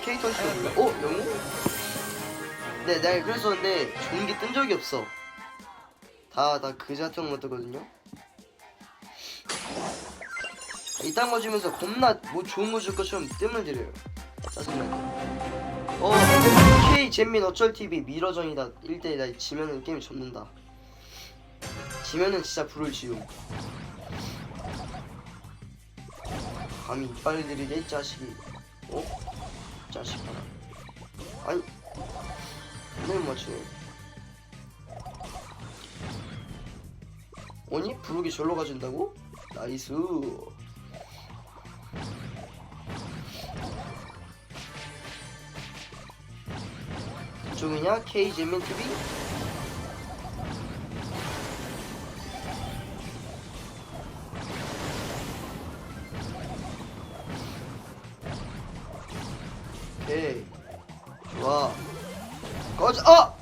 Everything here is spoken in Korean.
형 캐릭터 시거든요. 어 영웅? 네, 내가 그랬었는데 좋은 게 뜬 적이 없어. 다다 것만 뜨거든요. 이딴 거 주면서 겁나 뭐 좋은 거 줄 것처럼 뜸을 들여요. 짜증나. 어, K 잼민 어쩔 TV 미러전이다. 1대1 나 지면은 게임 접는다. 지면은 진짜 불을 지움. 감히 이빨 들이대 이 자식이. 어? 왜 맞추네. 아니 부르기 절로 가준다고? 나이스. 이쪽이냐? K 재민 TV? 오케이 좋아 꺼져 어!